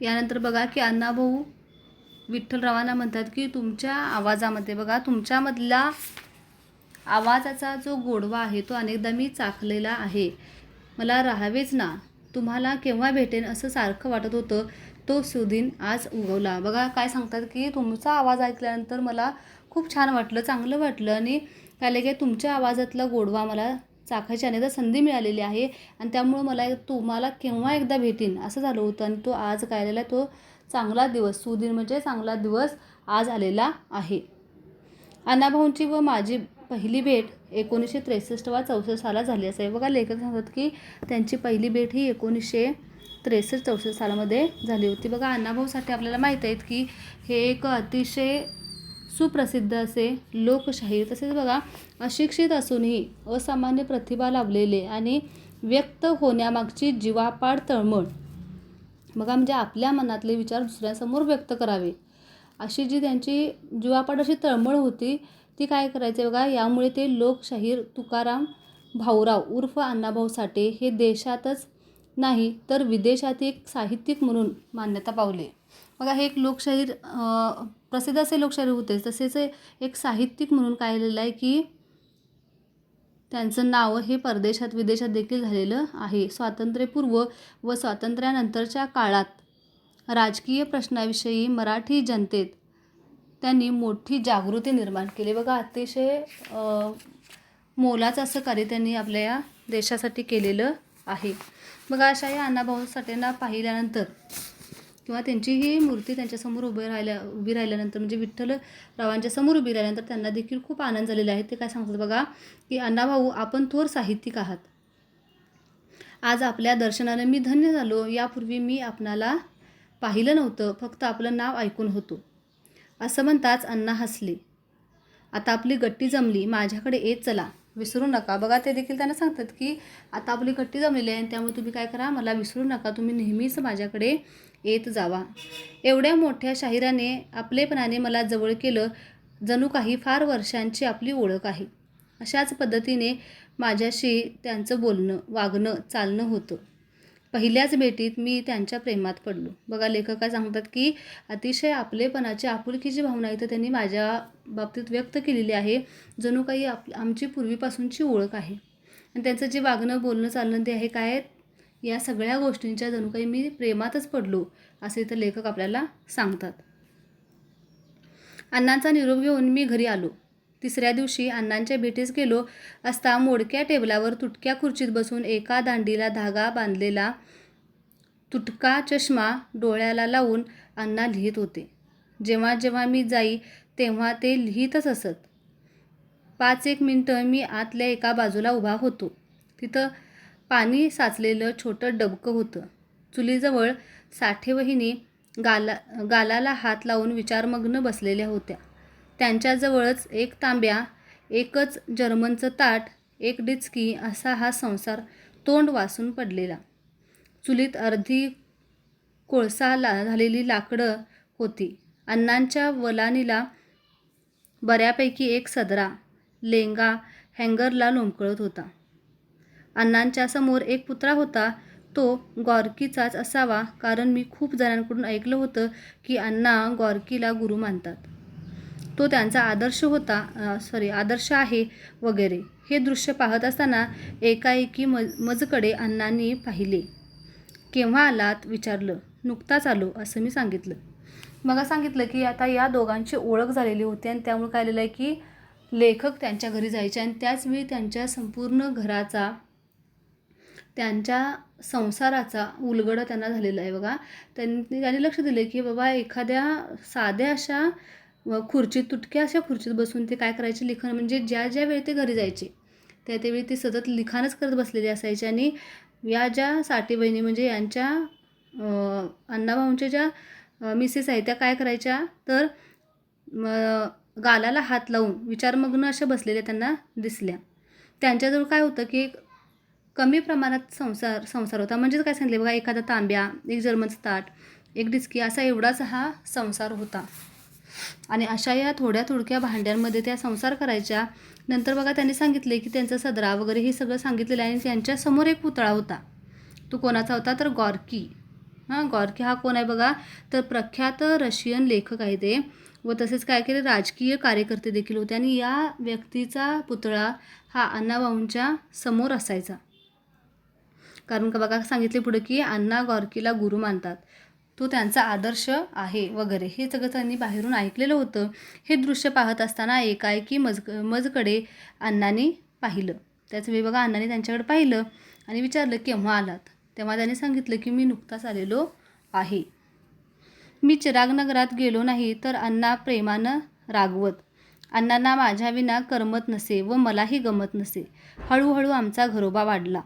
यानंतर बघा की अण्णाभाऊ विठ्ठलरावांना म्हणतात की तुमच्या आवाजामध्ये बघा तुमच्यामधला आवाजाचा जो गोडवा आहे तो अनेकदा मी चाखलेला आहे. मला राहावेच ना. तुम्हाला केव्हा भेटेन असं सारखं वाटत होतं. तो सुदिन आज उगवला. बघा काय सांगतात की तुमचा आवाज ऐकल्यानंतर मला खूप छान वाटलं चांगलं वाटलं आणि काय की तुमच्या आवाजातला गोडवा मला चाखायची अनेकदा संधी मिळालेली आहे. आणि त्यामुळं मला तुम्हाला केव्हा एकदा भेटीन? असं झालं होतं. आणि तो आज काय आलेला तो चांगला दिवस सुदिन म्हणजे चांगला दिवस आज आलेला आहे. अण्णाभाऊंची व माझी पहिली भेट एकोणीसशे त्रेसष्ट वा चौसष्ट साला झाली असे बघा लेखक सांगतात की त्यांची पहिली भेट ही एकोणीसशे त्रेसष्ट चौसष्ट सालामध्ये झाली होती. बघा अण्णाभाऊसाठी आपल्याला माहीत आहेत की हे एक अतिशय सुप्रसिद्ध असे लोकशाहीर तसेच बघा अशिक्षित असूनही असामान्य प्रतिभा लाभलेले आणि व्यक्त होण्यामागची जीवापाड तळमळ. बघा म्हणजे आपल्या मनातले विचार दुसऱ्यासमोर व्यक्त करावे. अशी जी त्यांची जीवापाड अशी तळमळ होती ती काय करायचे बघा यामुळे ते लोकशाहीर तुकाराम भाऊराव उर्फ अण्णाभाऊ साठे हे देशातच नाही तर विदेशात एक साहित्यिक म्हणून मान्यता पावले. बघा हे एक लोकशाहीर प्रसिद्ध असे लोकशाहीर होते. तसेच एक साहित्यिक म्हणून काय आलेलं आहे की त्यांचं नाव हे परदेशात विदेशात देखील झालेलं आहे. स्वातंत्र्यपूर्व व स्वातंत्र्यानंतरच्या काळात राजकीय प्रश्नाविषयी मराठी जनतेत त्यांनी मोठी जागृती निर्माण केली. बघा अतिशय मोलाचं असं कार्य त्यांनी आपल्या या देशासाठी केलेलं आहे. बघा अशा या अण्णाभाऊ साठेंना पाहिल्यानंतर किंवा त्यांची ही मूर्ती त्यांच्यासमोर उभी राहिल्या उभी राहिल्यानंतर म्हणजे विठ्ठलरावांच्या समोर उभी राहिल्यानंतर त्यांना देखील खूप आनंद झालेला आहे. ते काय सांगतात बघा की अण्णाभाऊ आपण थोर साहित्यिक आहात. आज आपल्या दर्शनानं मी धन्य झालो. यापूर्वी मी आपणाला पाहिलं नव्हतं. फक्त आपलं नाव ऐकून होतो. असं म्हणताच अण्णा हसले. आता आपली गट्टी जमली. माझ्याकडे येत चला. विसरू नका. बघा ते देखील त्यांना सांगतात की आता आपली कट्टी जमलेली आहे आणि त्यामुळे तुम्ही काय करा मला विसरू नका. तुम्ही नेहमीच माझ्याकडे येत जावा. एवढ्या मोठ्या शाहिराने आपलेपणाने मला जवळ केलं जणू काही फार वर्षांची आपली ओळख आहे. अशाच पद्धतीने माझ्याशी त्यांचं बोलणं वागणं चालणं होतं. पहिल्याच भेटीत मी त्यांच्या प्रेमात पडलो. बघा लेखका सांगतात की अतिशय आपलेपणाची आपुलकीची भावना इथं त्यांनी माझ्या बाबतीत व्यक्त केलेली आहे जणू काही आप आमची पूर्वीपासूनची ओळख आहे. आणि त्यांचं जे वागणं बोलणं चालणं ते आहे काय या सगळ्या गोष्टींच्या जणू काही मी प्रेमातच पडलो असे इथं लेखक आपल्याला सांगतात. अण्णांचा निरोप घेऊन मी घरी आलो. तिसऱ्या दिवशी अण्णांच्या भेटीस गेलो असता मोडक्या टेबलावर तुटक्या खुर्चीत बसून एका दांडीला धागा बांधलेला तुटका चष्मा डोळ्याला लावून अण्णा लिहित होते. जेव्हा जेव्हा मी जाई तेव्हा ते लिहितच असत. पाच एक मिनटं मी आतल्या एका बाजूला उभा होतो. तिथं पाणी साचलेलं छोटं डबकं होतं. चुलीजवळ साठेवहिनी गाला गालाला हात लावून विचारमग्न बसलेल्या होत्या. त्यांच्याजवळच एक तांब्या एकच जर्मनचं ताट एक डिचकी असा हा संसार तोंड वासून पडलेला. चुलीत अर्धी कोळसा ला झालेली लाकडं होती. अण्णांच्या वलानीला बऱ्यापैकी एक सदरा लेंगा हँगरला लोंबकळत होता. अण्णांच्या समोर एक पुत्रा होता. तो गॉर्कीचाच असावा कारण मी खूप जणांकडून ऐकलं होतं की अण्णा गॉर्कीला गुरु मानतात. तो त्यांचा आदर्श होता सॉरी आदर्श आहे वगैरे. हे दृश्य पाहत असताना एकाएकी मज मजकडे अण्णांनी पाहिले. केव्हा आलात? विचारलं. नुकताच आलो असं मी सांगितलं. मग सांगितलं की आता या दोघांची ओळख झालेली होती आणि त्यामुळे काय आलेलं आहे की लेखक त्यांच्या घरी जायचे आणि त्याचवेळी त्यांच्या संपूर्ण घराचा त्यांच्या संसाराचा उलगडा त्यांना झालेला आहे बघा. त्यांनी त्यांनी लक्ष दिले की बाबा एखाद्या साध्या अशा व खुर्चीत तुटक्या अशा खुर्चीत बसून ते काय करायचे? लिखाण म्हणजे ज्या ज्या वेळी ते घरी जायचे त्या त्यावेळी ते सतत लिखाणच करत बसलेले असायचे आणि या ज्या साठी बहिणी म्हणजे यांच्या अण्णाभाऊंच्या ज्या मिसेस आहेत त्या काय करायच्या? तर गालाला हात लावून विचारमग्न अशा बसलेल्या त्यांना दिसल्या. त्यांच्याजवळ काय होतं की एक कमी प्रमाणात संसार संसार होता. म्हणजेच काय सांगितले बघा एखादा तांब्या एक जर्मनचं ताट एक डिस्की असा एवढाच हा संसार होता. आणि अशा या थोड्या थोडक्या भांड्यांमध्ये त्या संसार करायच्या. नंतर बघा त्यांनी सांगितले की त्यांचा सदरा वगैरे हे सगळं सांगितलेलं आहे आणि त्यांच्यासमोर एक पुतळा होता. तो कोणाचा होता? तर गॉर्की. हां गॉर्की हा कोण आहे बघा? तर प्रख्यात रशियन लेखक आहे ते व तसेच काय केले? राजकीय कार्यकर्ते देखील होते आणि या व्यक्तीचा पुतळा हा अण्णाभाऊंच्या समोर असायचा. कारण का बघा सांगितले पुढे की अण्णा गॉर्कीला गुरु मानतात. तो त्यांचा आदर्श आहे वगैरे. हे सगळं त्यांनी बाहेरून ऐकलेलं होतं. हे दृश्य पाहत असताना एकाएकी मज मजकडे अण्णांनी पाहिलं. त्याच वेळी बघा अण्णांनी त्यांच्याकडे पाहिलं आणि विचारलं केव्हा आलात? तेव्हा त्यांनी सांगितलं की मी नुकताच आलेलो आहे. मी चिरागनगरात गेलो नाही तर अण्णा प्रेमानं रागवत. अण्णांना माझ्या विना करमत नसे व मलाही गमत नसे. हळूहळू आमचा घरोबा वाढला.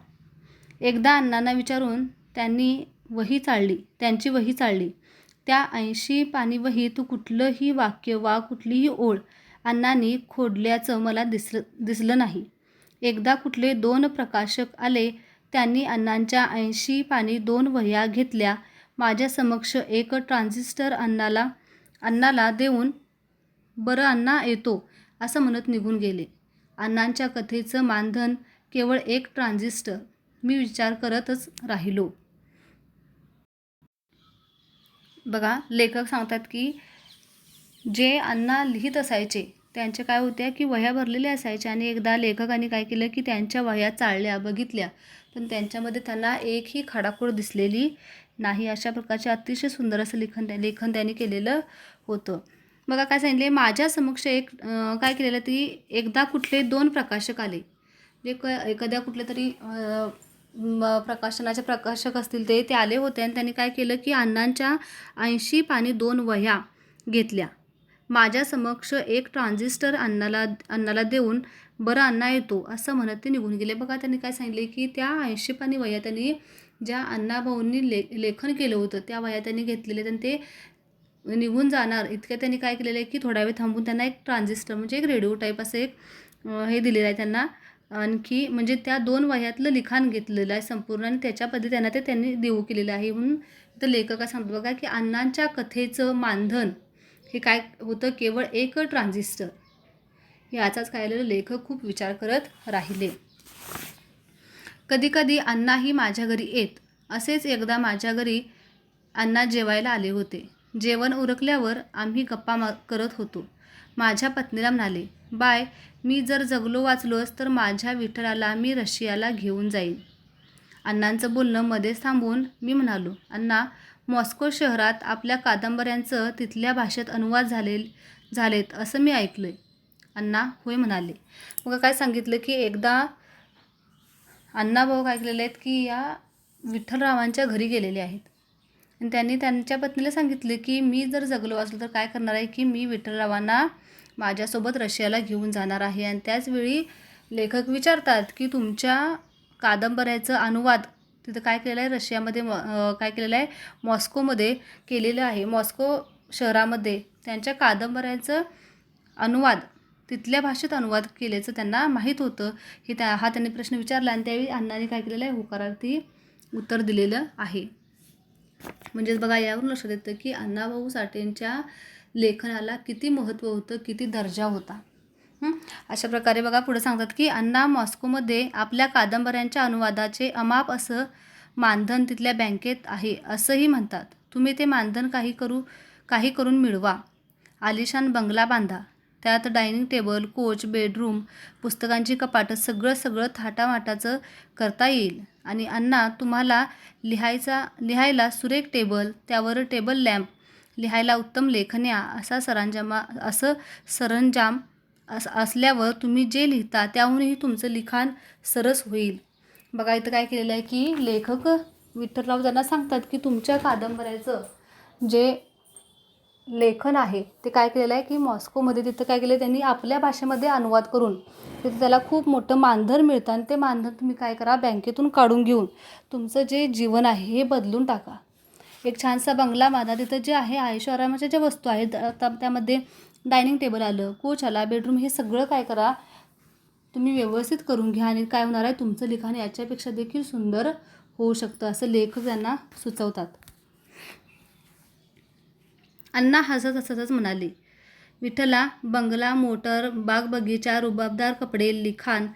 एकदा अण्णांना विचारून त्यांनी वही चाळली त्यांची वही चाळली त्या ऐंशी पानी वहीत कुठलंही वाक्य वा कुठलीही ओळ अण्णांनी खोडल्याचं मला दिसलं दिसलं नाही. एकदा कुठले दोन प्रकाशक आले त्यांनी अण्णांच्या ऐंशी पाणी दोन वह्या घेतल्या. माझ्या समक्ष एक ट्रान्झिस्टर अण्णाला अण्णाला देऊन बरं अण्णा येतो असं म्हणत निघून गेले. अण्णांच्या कथेचं मानधन केवळ एक ट्रान्झिस्टर. मी विचार करतच राहिलो. बघा लेखक सांगतात की जे अण्णा लिहित असायचे त्यांचे काय होत्या की वह्या भरलेल्या असायच्या आणि एकदा लेखकांनी काय केलं की त्यांच्या वह्या चाळल्या बघितल्या. पण त्यांच्यामध्ये त्यांना एकही खडाखोड दिसलेली नाही अशा प्रकारचे अतिशय सुंदर असं लेखन त्या लेखन त्यांनी केलेलं होतं. बघा काय सांगितले? माझ्या समक्ष एक काय केलेलं ती एकदा कुठले दोन प्रकाशक आले. जे क एखाद्या कुठल्या तरी प्रकाशनाचे प्रकाशक असतील ते ते आले होते आणि त्यांनी काय केलं की अण्णांच्या ऐंशी पाणी दोन वह्या घेतल्या. माझ्या समक्ष एक ट्रान्झिस्टर अण्णाला अण्णाला देऊन बरं अण्णा येतो असं म्हणत ते निघून गेले. बघा त्यांनी काय सांगितले की त्या ऐंशी पाणी वह्या त्यांनी ज्या अण्णाभाऊंनी ले लेखन केलं होतं त्या वह्या त्यांनी घेतलेल्या आणि ते निघून जाणार. इतक्या त्यांनी काय केलेलं आहे की थोडा वेळ थांबून त्यांना एक ट्रान्झिस्टर म्हणजे एक रेडिओ टाईप असं एक हे दिलेलं आहे त्यांना. आणखी म्हणजे त्या दोन वह्यातलं लिखाण घेतलेलं आहे संपूर्ण आणि त्याच्या पद्धती त्यांना ते त्यांनी देऊ केलेलं आहे. म्हणून तर लेखका सांगतो बघा की अण्णांच्या कथेचं मानधन हे काय होतं? केवळ एक ट्रान्झिस्टर. याचाच काय आलेलं लेखक खूप विचार करत राहिले. कधीकधी अण्णाही माझ्या घरी येत. असेच एकदा माझ्या घरी अण्णा जेवायला आले होते. जेवण उरकल्यावर आम्ही गप्पा मा करत होतो. माझ्या पत्नीला म्हणाले बाय मी जर जगलो वाचलोच तर माझ्या विठ्ठलाला मी रशियाला घेऊन जाईन. अण्णांचं बोलणं मध्येच थांबून मी म्हणालो अण्णा मॉस्को शहरात आपल्या कादंबऱ्यांचं तिथल्या भाषेत अनुवाद झाले झालेत असं मी ऐकलं आहे अण्णा होय म्हणाले. मग काय सांगितलं की एकदा अण्णा भाऊ ऐकलेले आहेत की या विठ्ठलरावांच्या घरी गेलेले आहेत. आणि त्यांनी त्यांच्या पत्नीला सांगितले की मी जर जगलो असलो तर काय करणार आहे की मी विठ्ठलरावांना माझ्यासोबत रशियाला घेऊन जाणार आहे. आणि त्याचवेळी लेखक विचारतात की तुमच्या कादंबऱ्याचं अनुवाद तिथं काय केलेलं आहे रशियामध्ये म- काय केलेलं आहे मॉस्कोमध्ये केलेलं आहे. मॉस्को शहरामध्ये त्यांच्या कादंबऱ्यांचं अनुवाद तिथल्या भाषेत अनुवाद केल्याचं त्यांना माहीत होतं. हे त्या हा त्यांनी प्रश्न विचारला आणि त्यावेळी अण्णांनी काय केलेलं आहे? होकारार्थी उत्तर दिलेलं आहे. म्हणजेच बघा यावरून लक्षात येतं की अण्णाभाऊ साठेंच्या लेखनाला किती महत्त्व होतं किती दर्जा होता. अशा प्रकारे बघा पुढे सांगतात की अण्णा मॉस्कोमध्ये आपल्या कादंबऱ्यांच्या अनुवादाचे अमाप असं मानधन तिथल्या बँकेत आहे असंही म्हणतात. तुम्ही ते मानधन काही करू काही करून मिळवा. आलिशान बंगला बांधा. त्यात डायनिंग टेबल कोच बेडरूम पुस्तकांची कपाटं सगळं सगळं थाटामाटाचं करता येईल. आणि अण्णा तुम्हाला लिहायचा लिहायला सुरेख टेबल त्यावर टेबल लॅम्प लिहायला उत्तम लेखने असा सरंजामा असं सरंजाम अस असल्यावर तुम्ही जे लिहिता त्याहूनही तुमचं लिखाण सरस होईल. बघा इथं काय केलेलं आहे की लेखक विठ्ठलराव त्यांना सांगतात की तुमच्या कादंबऱ्याचं जे लेखन आहे ते काय केलेलं आहे की मॉस्कोमध्ये तिथं काय केलं त्यांनी आपल्या भाषेमध्ये अनुवाद करून तिथे त्याला खूप मोठं मानधन मिळतं आणि ते मानधन तुम्ही काय करा बँकेतून काढून घेऊन तुमचं जे जीवन आहे हे बदलून टाका. एक छानसा बंगला बांधा. तिथं जे आहे आयुष्य आरामाच्या ज्या वस्तू आहेत आता त्यामध्ये डायनिंग टेबल आलं कोच आला बेडरूम हे सगळं काय करा तुम्ही व्यवस्थित करून घ्या आणि काय होणार आहे तुमचं लिखाण याच्यापेक्षा देखील सुंदर होऊ शकतं असं लेखक त्यांना सुचवतात. अण्णा हसत हसतच म्हणाले विठ्ठला बंगला मोटर बाग बगीचा रुबाबदार कपडे लिखाण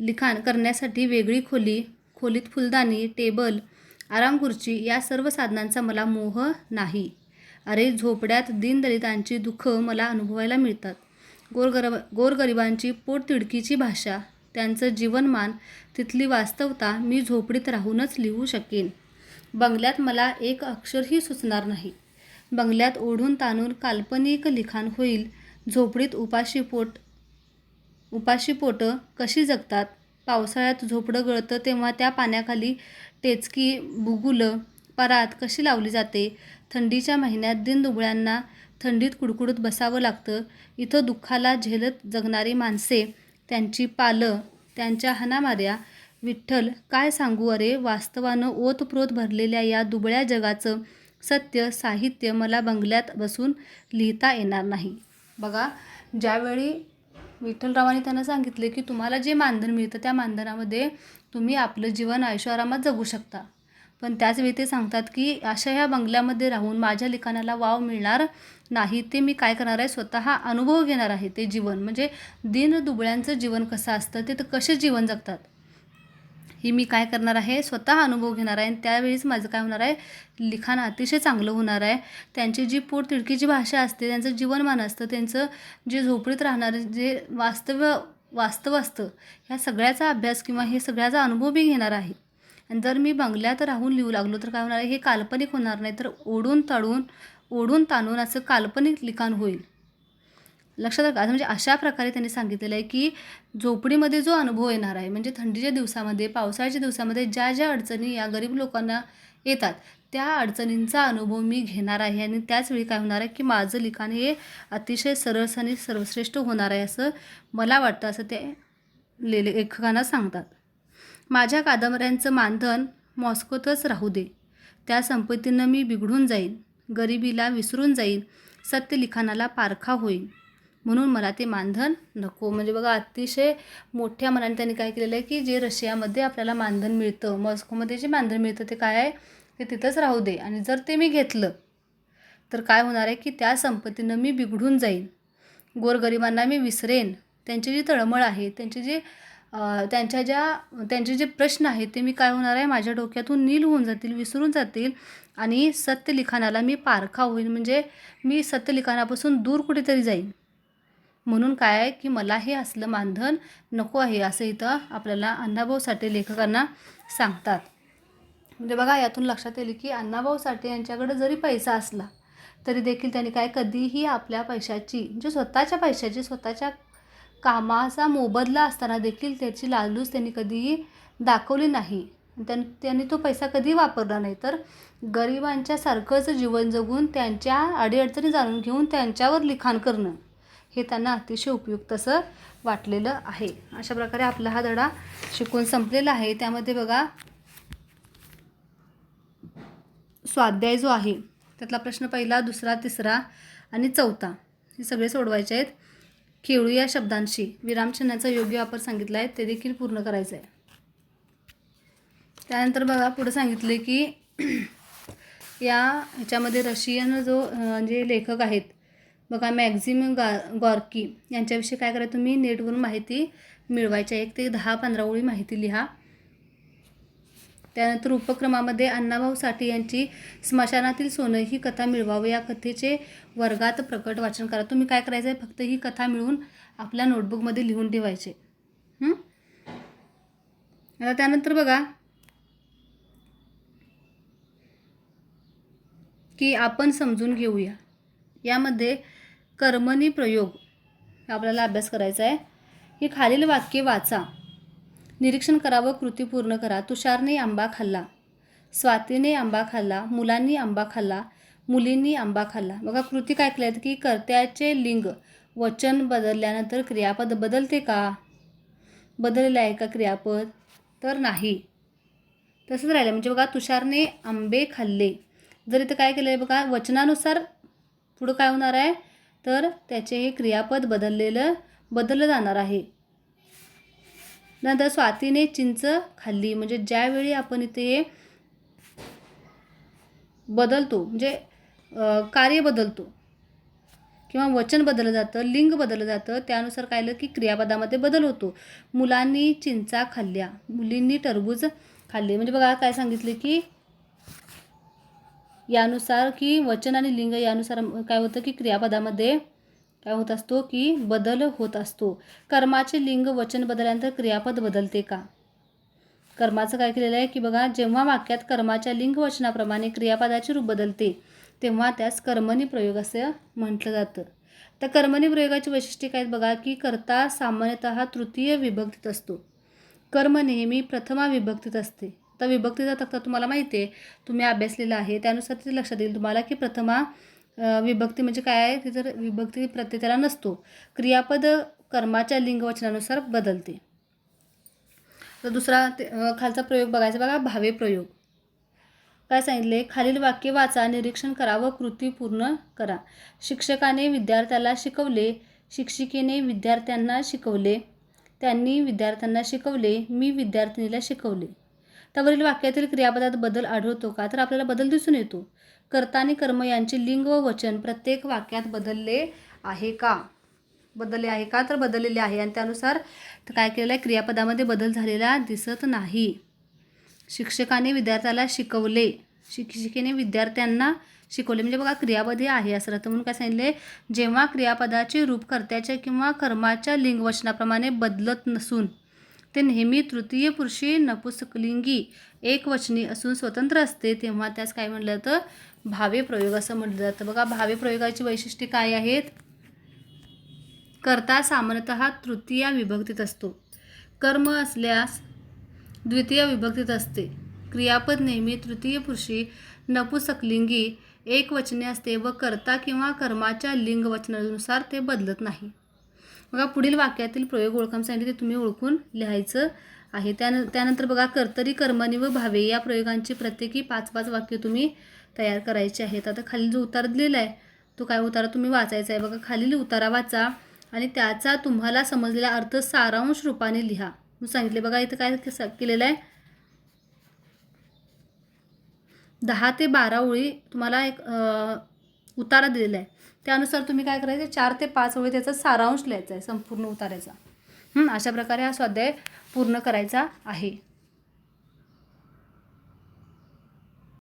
लिखाण करण्यासाठी वेगळी खोली खोलीत फुलदाणी टेबल आरामखुर्ची या सर्व साधनांचा मला मोह नाही. अरे झोपड्यात दीनदलितांची दुःख मला अनुभवायला मिळतात. गोरगरब गोरगरिबांची पोटतिडकीची भाषा त्यांचं जीवनमान तिथली वास्तवता मी झोपडीत राहूनच लिहू शकेन. बंगल्यात मला एक अक्षरही सुचणार नाही. बंगल्यात ओढून ताणून काल्पनिक लिखाण होईल. झोपडीत उपाशी पोट उपाशी पोटं कशी जगतात? पावसाळ्यात झोपडं गळतं तेव्हा त्या पाण्याखाली टेचकी बुगुलं परात कशी लावली जाते? थंडीच्या महिन्यात दिनदुबळ्यांना थंडीत कुडकुडत बसावं लागतं. इथं दुःखाला झेलत जगणारी माणसे त्यांची पालं त्यांच्या हनामाऱ्या विठ्ठल काय सांगू अरे? वास्तवानं ओतप्रोत भरलेल्या या दुबळ्या जगाचं सत्य साहित्य मला बंगल्यात बसून लिहिता येणार नाही. बघा ज्यावेळी विठ्ठलरावांनी त्यांना सांगितले की तुम्हाला जे मानधन मिळतं त्या मानधनामध्ये तुम्ही आपलं जीवन आयुष्य आरामात जगू शकता. पण त्याच वेळी ते सांगतात की अशा ह्या बंगल्यामध्ये राहून माझ्या लिखाणाला वाव मिळणार नाही ते मी काय करणार आहे? स्वतः अनुभव घेणार आहे ते जीवन. म्हणजे दिन दुबळ्यांचं जीवन कसं असतं ते तर कसे जीवन जगतात? ही मी काय करणार आहे स्वतः अनुभव घेणार आहे आणि त्यावेळीच माझं काय होणार आहे लिखाण अतिशय चांगलं होणार आहे. त्यांची जी पोटतिडकीची भाषा असते त्यांचं जीवनमान असतं त्यांचं जे झोपडीत राहणारं जे वास्तव्य वास्तव असतं ह्या सगळ्याचा अभ्यास किंवा हे सगळ्याचा अनुभव मी घेणार आहे. आणि जर मी बंगल्यात राहून लिहू लागलो तर काय होणार आहे हे काल्पनिक होणार नाही तर ओढून ताडून ओढून ताणून असं काल्पनिक लिखाण होईल. लक्षात का म्हणजे अशा प्रकारे त्यांनी सांगितलेलं आहे की झोपडीमध्ये जो अनुभव येणार आहे म्हणजे थंडीच्या दिवसामध्ये पावसाळ्याच्या दिवसामध्ये ज्या ज्या अडचणी या गरीब लोकांना येतात त्या अडचणींचा अनुभव मी घेणार आहे आणि त्याचवेळी काय होणार आहे की माझं लिखाण हे अतिशय सरस आणि सर्वश्रेष्ठ होणार आहे असं मला वाटतं असं ते ले लेखकांना सांगतात. माझ्या कादंबऱ्यांचं मानधन मॉस्कोतच राहू दे. त्या संपत्तीनं मी बिघडून जाईन गरिबीला विसरून जाईन सत्य लिखाणाला पारखा होईल म्हणून मला ते मानधन नको. म्हणजे बघा अतिशय मोठ्या मनाने त्यांनी काय केलेलं आहे की जे रशियामध्ये आपल्याला मानधन मिळतं मॉस्कोमध्ये जे मानधन मिळतं ते काय आहे? ते तिथंच राहू दे. आणि जर ते मी घेतलं तर काय होणार आहे की त्या संपत्तीनं मी बिघडून जाईन. गोरगरिबांना मी विसरेन. त्यांची जी तळमळ आहे त्यांचे जे त्यांच्या ज्या त्यांचे जे प्रश्न आहेत ते मी काय होणार आहे? माझ्या डोक्यातून नील होऊन जातील विसरून जातील. आणि सत्य लिखाणाला मी पारखा होईल म्हणजे मी सत्य लिखाणापासून दूर कुठेतरी जाईन. म्हणून काय आहे की मला हे असलं मानधन नको आहे असं इथं आपल्याला अण्णाभाऊ साठे लेखकांना सांगतात. म्हणजे बघा यातून लक्षात येईल की अण्णाभाऊ साठे यांच्याकडे जरी पैसा असला तरी देखील त्यांनी काय कधीही आपल्या पैशाची म्हणजे स्वतःच्या पैशाची स्वतःच्या कामाचा मोबदला असताना देखील त्याची लालूच त्यांनी कधीही दाखवली नाही. त्यां त्यांनी तो पैसा कधी वापरला नाही. तर गरिबांच्या सारखंच जीवन जगून त्यांच्या अडीअडचणी जाणून घेऊन त्यांच्यावर लिखाण करणं. हे त्यांना अतिशय उपयुक्त असं वाटलेलं आहे. अशा प्रकारे आपला हा धडा शिकून संपलेला आहे. त्यामध्ये बघा स्वाध्याय जो आहे त्यातला प्रश्न पहिला दुसरा तिसरा आणि चौथा हे सगळे सोडवायचे आहेत. खेळू या शब्दांशी. विरामचिन्हाचा योग्य वापर सांगितला आहे ते देखील पूर्ण करायचं आहे. त्यानंतर बघा पुढे सांगितले की या ह्याच्यामध्ये रशियन जो म्हणजे लेखक आहेत बघा मॅक्झिमम गा गॉर्की यांच्याविषयी काय करा तुम्ही? नेटवरून माहिती मिळवायची आहे. एक ते दहा पंधरा ओळी माहिती लिहा. त्यानंतर उपक्रमामध्ये अण्णाभाऊ साठे यांची स्मशानातील सोनं ही कथा मिळवावं. या कथेचे वर्गात प्रकट वाचन करा. तुम्ही काय करायचं आहे? फक्त ही कथा मिळवून आपल्या नोटबुकमध्ये लिहून ठेवायचे. आता त्यानंतर बघा की आपण समजून घेऊया. यामध्ये कर्मणी प्रयोग. आपल्याला अभ्यास करायचा आहे. की खालील वाक्य वाचा. निरीक्षण करावं कृती पूर्ण करा. तुषारने आंबा खाल्ला. स्वातीने आंबा खाल्ला. मुलांनी आंबा खाल्ला. मुलींनी आंबा खाल्ला. बघा कृती काय केल्या की कर्त्याचे लिंग वचन बदलल्यानंतर क्रियापद बदलते का? बदललेलं आहे का क्रियापद? तर नाही. तसंच राहिलं. म्हणजे बघा तुषारने आंबे खाल्ले. जर इथं काय केलं आहे बघा वचनानुसार पुढं काय होणार आहे? तर त्याचे हे क्रियापद बदललेलं बदललं जाणार आहे. नंतर स्वातीने चिंच खाल्ली. म्हणजे ज्यावेळी आपण इथे बदलतो म्हणजे कार्य बदलतो किंवा वचन बदललं जातं लिंग बदललं जातं त्यानुसार कायलं की क्रियापदामध्ये बदल होतो. मुलांनी चिंचा खाल्ल्या. मुलींनी टरबूज खाल्ले. म्हणजे बघा काय सांगितले की यानुसार की वचन आणि लिंग यानुसार काय होतं की क्रियापदामध्ये काय होत असतो की बदल होत असतो. कर्माचे लिंग वचन बदलल्यानंतर क्रियापद बदलते का? कर्माचं काय केलेलं आहे की बघा जेव्हा वाक्यात कर्माच्या लिंग वचनाप्रमाणे क्रियापदाचे रूप बदलते तेव्हा त्यास कर्मणी प्रयोग असं म्हटलं जातं. तर कर्मणी प्रयोगाची वैशिष्ट्ये काय आहेत बघा की कर्ता सामान्यतः तृतीय विभक्तीत असतो. कर्म नेहमी प्रथमा विभक्तीत असते. आता विभक्तीचा तक्ता तुम्हाला माहिती आहे. तुम्ही अभ्यासलेला आहे त्यानुसार तिथे लक्षात येईल तुम्हाला की प्रथमा विभक्ती म्हणजे काय आहे? तिथं जर विभक्ती प्रत्येकाला त्याला नसतो क्रियापद कर्माच्या लिंगवचनानुसार बदलते. तर दुसरा ते खालचा प्रयोग बघायचा बघा भावे प्रयोग. काय सांगितले? खालील वाक्य वाचा निरीक्षण करा व कृती पूर्ण करा. शिक्षकाने विद्यार्थ्याला शिकवले शिक्षिकेने विद्यार्थ्यांना शिकवले त्यांनी विद्यार्थ्यांना शिकवले मी विद्यार्थिनीला शिकवले. त्यावरील वाक्यातील क्रियापदात बदल आढळतो का? तर आपल्याला बदल दिसून येतो. कर्ता आणि कर्म यांचे लिंग व वचन प्रत्येक वाक्यात बदलले आहे का? बदलले आहे का? तर बदललेले आहे. आणि त्यानुसार काय केलेलं आहे? क्रियापदामध्ये बदल झालेला दिसत नाही. शिक्षकाने विद्यार्थ्याला शिकवले. शिक्षिकेने विद्यार्थ्यांना शिकवले. म्हणजे बघा क्रियापद हे आहे असं अर्थ म्हणून काय सांगितले जेव्हा क्रियापदाचे रूप कर्त्याच्या किंवा कर्माच्या लिंगवचनाप्रमाणे बदलत नसून ते नेहमी तृतीय पुरुषी नपुसकलिंगी एकवचनी असून स्वतंत्र असते. तेव्हा त्यास काय म्हटलं जातं? भावे प्रयोग असं म्हटलं जातं. बघा भावे प्रयोगाची वैशिष्ट्ये काय आहेत? कर्ता सामान्यतः तृतीय विभक्तीत असतो. कर्म असल्यास द्वितीय विभक्तीत असते. क्रियापद नेहमी तृतीय पुरुषी नपुसकलिंगी एकवचने असते व कर्ता किंवा कर्माच्या लिंगवचनानुसार ते बदलत नाही. बघा पुढील वाक्यातील प्रयोग ओळखाम सांगितले ते तुम्ही ओळखून लिहायचं आहे. त्यान त्यानंतर बघा कर्तरी कर्मणी व भावे या प्रयोगांची प्रत्येकी पाच पाच वाक्य तुम्ही तयार करायचे आहेत. आता खाली जो उतार दिलेला आहे तो काय उतारा तुम्ही वाचायचा आहे? बघा खालील उतारा वाचा आणि त्याचा तुम्हाला समजलेला अर्थ सारांश रूपाने लिहा. मी सांगितले बघा इथं काय केलेलं आहे? दहा ते बारा ओळी तुम्हाला एक उतारा दिलेला आहे. त्यानुसार तुम्ही काय करायचं? चार ते पाच ओळी त्याचा सारांश लिहायचा आहे संपूर्ण उतारायचा. अशा प्रकारे हा स्वाध्याय पूर्ण करायचा आहे.